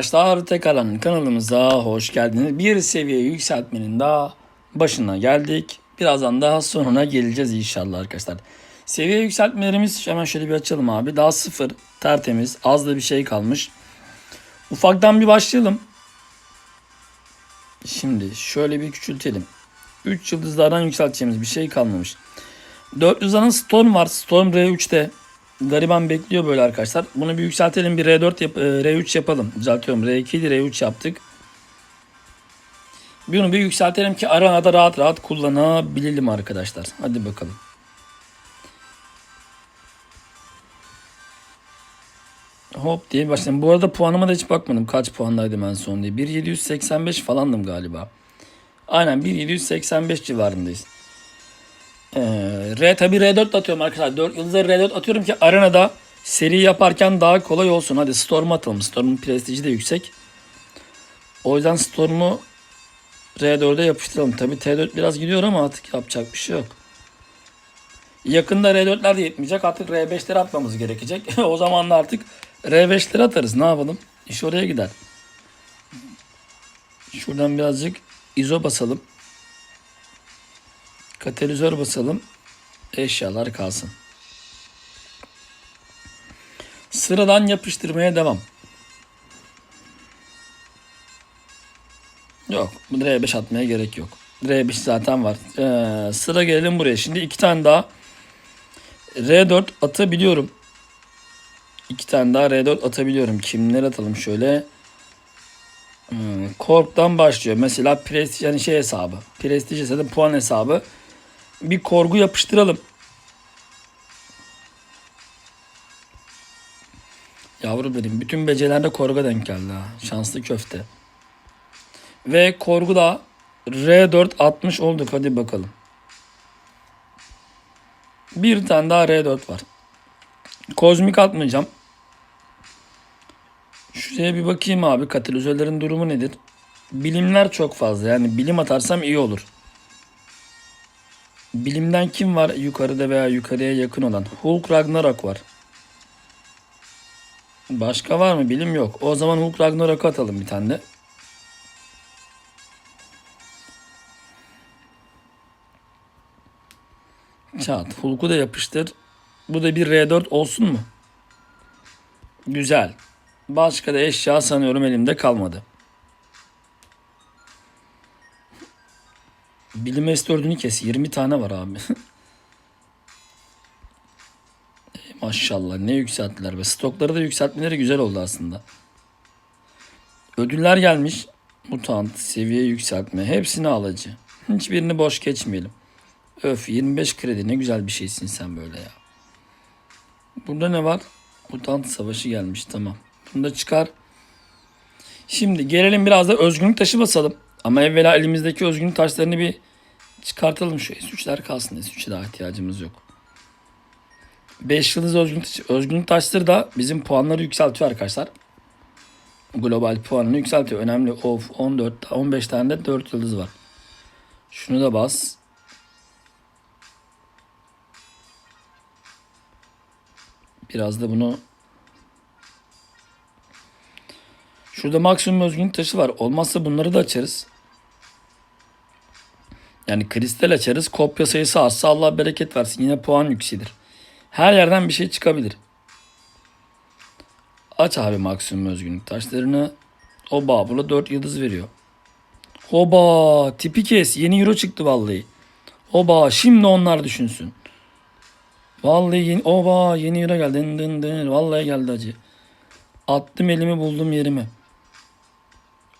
Arkadaşlar tekrardan kanalımıza hoş geldiniz. Bir seviye yükseltmenin daha başına geldik. Birazdan daha sonuna geleceğiz inşallah arkadaşlar. Seviye yükseltmelerimiz hemen şöyle bir açalım abi. Daha sıfır, tertemiz, az da bir şey kalmış. Ufaktan bir başlayalım. Şimdi şöyle bir küçültelim. 3 yıldızlardan yükselteceğimiz bir şey kalmamış. 400'lerin Storm var. Storm R3'te. Gariban bekliyor böyle arkadaşlar. Bunu bir yükseltelim. Bir R4 yap, e, R3 yapalım. Düzeltiyorum. R2 ile R3 yaptık. Bunu bir yükseltelim ki aranada rahat rahat kullanabilelim arkadaşlar. Hadi bakalım. Hop diye başlayalım. Bu arada puanıma da hiç bakmadım. Kaç puandaydım en son diye. 1.785 falandım galiba. Aynen 1.785 civarındayız. Ee, R tabi R4 atıyorum arkadaşlar. 4 yıldızları R4 atıyorum ki arenada seri yaparken daha kolay olsun. Hadi Storm atalım. Storm'un prestiji de yüksek. O yüzden Storm'u R4'e yapıştıralım. Tabi T4 biraz gidiyor ama artık yapacak bir şey yok. Yakında R4'ler de yetmeyecek. Artık R5'leri atmamız gerekecek. o zaman da artık R5'leri atarız. Ne yapalım? İş oraya gider. Şuradan birazcık izo basalım. Katalizör basalım. Eşyalar kalsın. Sıradan yapıştırmaya devam. Yok. Bu R5 atmaya gerek yok. R5 zaten var. Ee, sıra gelelim buraya. Şimdi iki tane daha R4 atabiliyorum. İki tane daha R4 atabiliyorum. Kimleri atalım şöyle. Hmm, başlıyor. Mesela prestij yani şey hesabı. Prestij hesabı puan hesabı. Bir korgu yapıştıralım. Yavru benim. Bütün becelerde korga denk geldi ha. Şanslı köfte. Ve korgu da R4 atmış olduk. Hadi bakalım. Bir tane daha R4 var. Kozmik atmayacağım. Şuraya bir bakayım abi. Katalizörlerin durumu nedir? Bilimler çok fazla. Yani bilim atarsam iyi olur. Bilimden kim var yukarıda veya yukarıya yakın olan? Hulk Ragnarok var. Başka var mı? Bilim yok. O zaman Hulk Ragnarok'u atalım bir tane de. Çat. Hulk'u da yapıştır. Bu da bir R4 olsun mu? Güzel. Başka da eşya sanıyorum elimde kalmadı. Bilim S4'ünü kes. 20 tane var abi. Maşallah ne yükselttiler be. Stokları da yükseltmeleri güzel oldu aslında. Ödüller gelmiş. Mutant, seviye yükseltme. Hepsini alıcı. Hiçbirini boş geçmeyelim. Öf 25 kredi ne güzel bir şeysin sen böyle ya. Burada ne var? Mutant savaşı gelmiş tamam. Bunu da çıkar. Şimdi gelelim biraz da özgünlük taşı basalım. Ama evvela elimizdeki özgünlük taşlarını bir çıkartalım şu S3'ler kalsın. S3'e daha ihtiyacımız yok. 5 yıldız özgünlük, taşı- özgünlük taşları da bizim puanları yükseltiyor arkadaşlar. Global puanını yükseltiyor. Önemli. Of 14 15 tane de 4 yıldız var. Şunu da bas. Biraz da bunu Şurada maksimum özgünlük taşı var. Olmazsa bunları da açarız. Yani kristal açarız. Kopya sayısı azsa Allah bereket versin. Yine puan yükselir. Her yerden bir şey çıkabilir. Aç abi maksimum özgünlük taşlarını. Oba buna 4 yıldız veriyor. Oba tipi kes. Yeni euro çıktı vallahi. Oba şimdi onlar düşünsün. Vallahi yeni, oba yeni euro geldi. Dın dın dın. Vallahi geldi acı. Attım elimi buldum yerimi.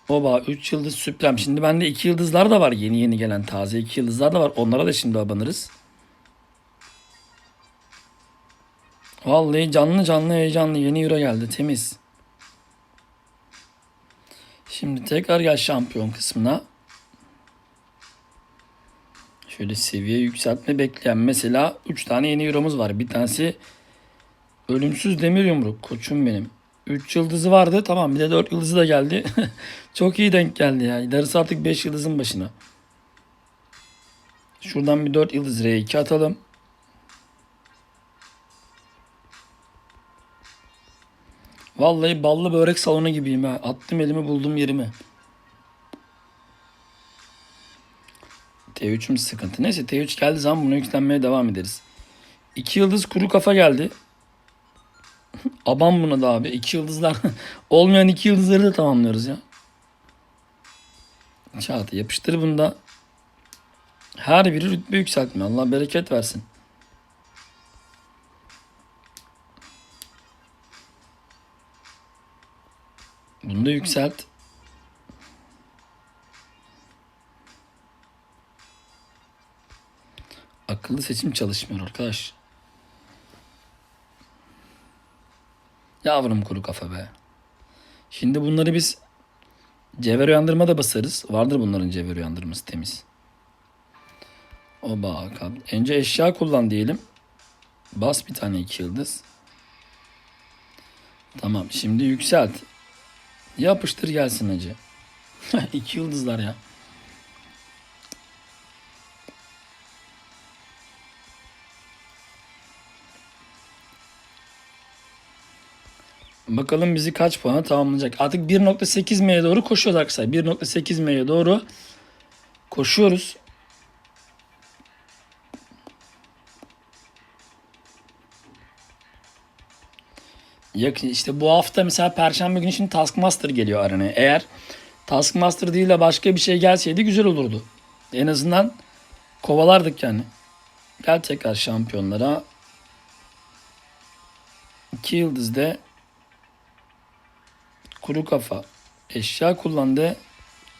Oba 3 yıldız süprem. Şimdi bende 2 yıldızlar da var. Yeni yeni gelen taze 2 yıldızlar da var. Onlara da şimdi abanırız. Vallahi canlı canlı heyecanlı yeni euro geldi. Temiz. Şimdi tekrar gel şampiyon kısmına. Şöyle seviye yükseltme bekleyen mesela 3 tane yeni euromuz var. Bir tanesi ölümsüz demir yumruk. Koçum benim. 3 yıldızı vardı. Tamam bir de 4 yıldızı da geldi. Çok iyi denk geldi ya. Darısı artık 5 yıldızın başına. Şuradan bir 4 yıldız R2 atalım. Vallahi ballı börek salonu gibiyim ha. Attım elimi buldum yerimi. T3'üm sıkıntı. Neyse T3 geldiği zaman buna yüklenmeye devam ederiz. 2 yıldız kuru kafa geldi. Aban buna da abi. 2 yıldızlar. Olmayan 2 yıldızları da tamamlıyoruz ya. Çağatay yapıştır bunda. Her biri rütbe yükseltme. Allah bereket versin. Bunu da yükselt. Akıllı seçim çalışmıyor arkadaş. Yavrum kuru kafa be. Şimdi bunları biz cevher uyandırma da basarız. Vardır bunların cevher uyandırması temiz. O bak abi. Önce eşya kullan diyelim. Bas bir tane iki yıldız. Tamam şimdi yükselt. Yapıştır gelsin hacı. iki yıldızlar ya. Bakalım bizi kaç puana tamamlayacak. Artık 1.8 M'ye doğru koşuyoruz arkadaşlar. 1.8 M'ye doğru koşuyoruz. Yakın işte bu hafta mesela Perşembe günü şimdi Taskmaster geliyor arenaya. Eğer Taskmaster değil de başka bir şey gelseydi güzel olurdu. En azından kovalardık yani. Gel tekrar şampiyonlara. 2 yıldız de kuru kafa eşya kullandı.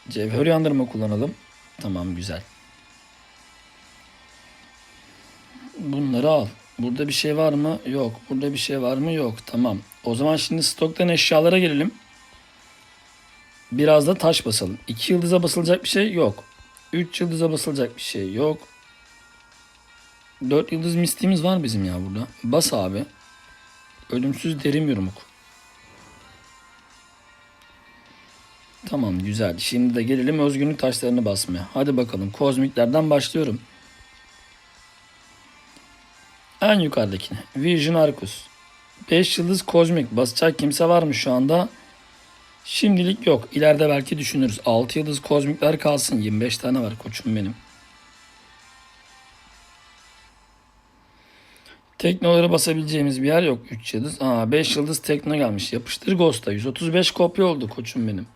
Cevher uyandırma kullanalım. Tamam güzel. Bunları al. Burada bir şey var mı? Yok. Burada bir şey var mı? Yok. Tamam. O zaman şimdi stoktan eşyalara gelelim. Biraz da taş basalım. 2 yıldıza basılacak bir şey yok. 3 yıldıza basılacak bir şey yok. 4 yıldız mistiğimiz var bizim ya burada. Bas abi. Ölümsüz derin yumruk. Tamam güzel. Şimdi de gelelim özgünlük taşlarını basmaya. Hadi bakalım kozmiklerden başlıyorum. En yukarıdakine. Vision Arcus. 5 yıldız kozmik. Basacak kimse var mı şu anda? Şimdilik yok. İleride belki düşünürüz. 6 yıldız kozmikler kalsın. 25 tane var koçum benim. Teknoları basabileceğimiz bir yer yok. 3 yıldız. Aa 5 yıldız tekno gelmiş. Yapıştır Ghost'a. 135 kopya oldu koçum benim.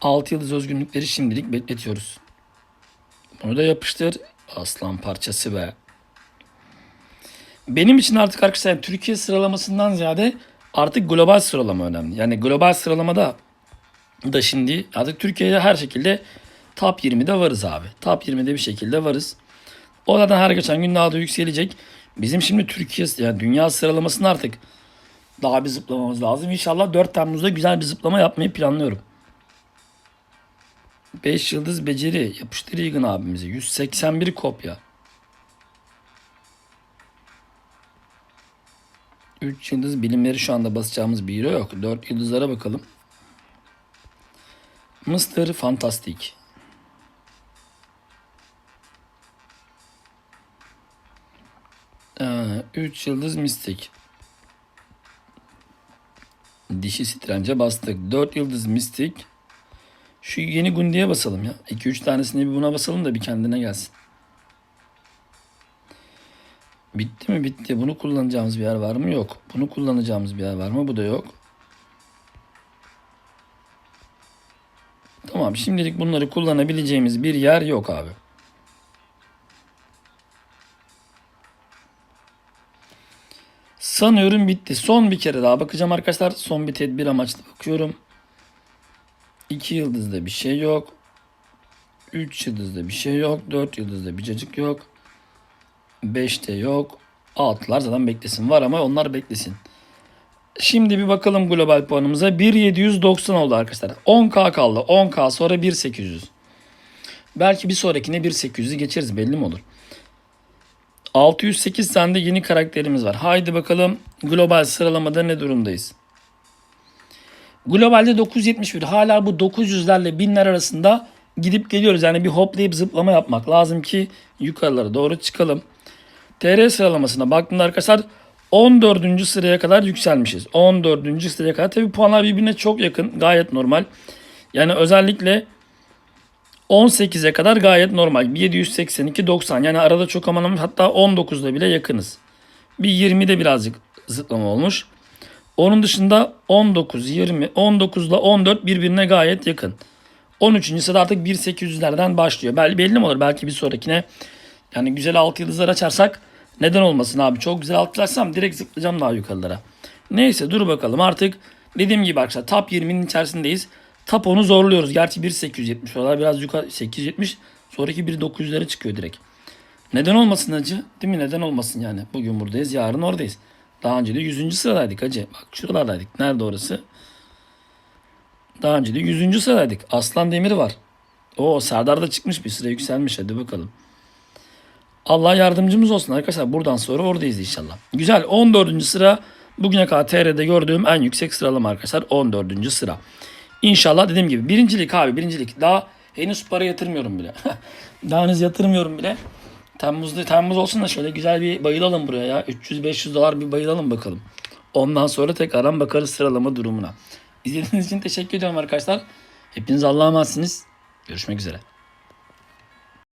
6 yıldız özgünlükleri şimdilik bekletiyoruz. Bunu da yapıştır. Aslan parçası be. Benim için artık arkadaşlar Türkiye sıralamasından ziyade artık global sıralama önemli. Yani global sıralamada da şimdi artık Türkiye'de her şekilde top 20'de varız abi. Top 20'de bir şekilde varız. O zaten her geçen gün daha da yükselecek. Bizim şimdi Türkiye yani dünya sıralamasında artık daha bir zıplamamız lazım. İnşallah 4 Temmuz'da güzel bir zıplama yapmayı planlıyorum. 5 yıldız beceri yapıştır Egan abimize. 181 kopya. 3 yıldız bilimleri şu anda basacağımız bir hero yok. 4 yıldızlara bakalım. Mr. Fantastic. Ee, 3 yıldız mistik. Dişi strence bastık. 4 yıldız mistik. Şu yeni Gundi'ye basalım ya. 2-3 tanesini bir buna basalım da bir kendine gelsin. Bitti mi? Bitti. Bunu kullanacağımız bir yer var mı? Yok. Bunu kullanacağımız bir yer var mı? Bu da yok. Tamam. Şimdilik bunları kullanabileceğimiz bir yer yok abi. Sanıyorum bitti. Son bir kere daha bakacağım arkadaşlar. Son bir tedbir amaçlı bakıyorum. 2 yıldızda bir şey yok. 3 yıldızda bir şey yok. 4 yıldızda bir cacık yok. 5'te yok. 6'lar zaten beklesin. Var ama onlar beklesin. Şimdi bir bakalım global puanımıza. 1790 oldu arkadaşlar. 10k kaldı. 10k sonra 1800. Belki bir sonrakine 1800'ü geçeriz belli mi olur? 608 tane de yeni karakterimiz var. Haydi bakalım global sıralamada ne durumdayız? Globalde 971 hala bu 900'lerle 1000'ler arasında gidip geliyoruz. Yani bir hoplayıp zıplama yapmak lazım ki yukarılara doğru çıkalım. TR sıralamasına baktığımda arkadaşlar 14. sıraya kadar yükselmişiz. 14. sıraya kadar. Tabi puanlar birbirine çok yakın. Gayet normal. Yani özellikle 18'e kadar gayet normal. 782 90 yani arada çok aman hatta 19'da bile yakınız. Bir 20'de birazcık zıplama olmuş. Onun dışında 19, 20, 19 ile 14 birbirine gayet yakın. 13. sırada artık 1800'lerden başlıyor. Belli, belli mi olur? Belki bir sonrakine yani güzel alt yıldızlar açarsak neden olmasın abi? Çok güzel alt yıldız açsam direkt zıplayacağım daha yukarılara. Neyse dur bakalım artık dediğim gibi arkadaşlar top 20'nin içerisindeyiz. Top 10'u zorluyoruz. Gerçi 1870 oralar biraz yukarı 870 sonraki 1900'lere çıkıyor direkt. Neden olmasın hacı? Değil mi? Neden olmasın yani? Bugün buradayız, yarın oradayız. Daha önce de 100. sıradaydık hacı. Bak şuralardaydık. Nerede orası? Daha önce de 100. sıradaydık. Aslan Demir var. O Serdar da çıkmış bir süre yükselmiş. Hadi bakalım. Allah yardımcımız olsun arkadaşlar. Buradan sonra oradayız inşallah. Güzel. 14. sıra bugüne kadar TR'de gördüğüm en yüksek sıralama arkadaşlar. 14. sıra. İnşallah dediğim gibi birincilik abi birincilik. Daha henüz para yatırmıyorum bile. Daha henüz yatırmıyorum bile. Temmuz'da Temmuz olsun da şöyle güzel bir bayılalım buraya ya. 300-500 dolar bir bayılalım bakalım. Ondan sonra tekrardan bakarız sıralama durumuna. İzlediğiniz için teşekkür ediyorum arkadaşlar. Hepiniz Allah'a emanetsiniz. Görüşmek üzere.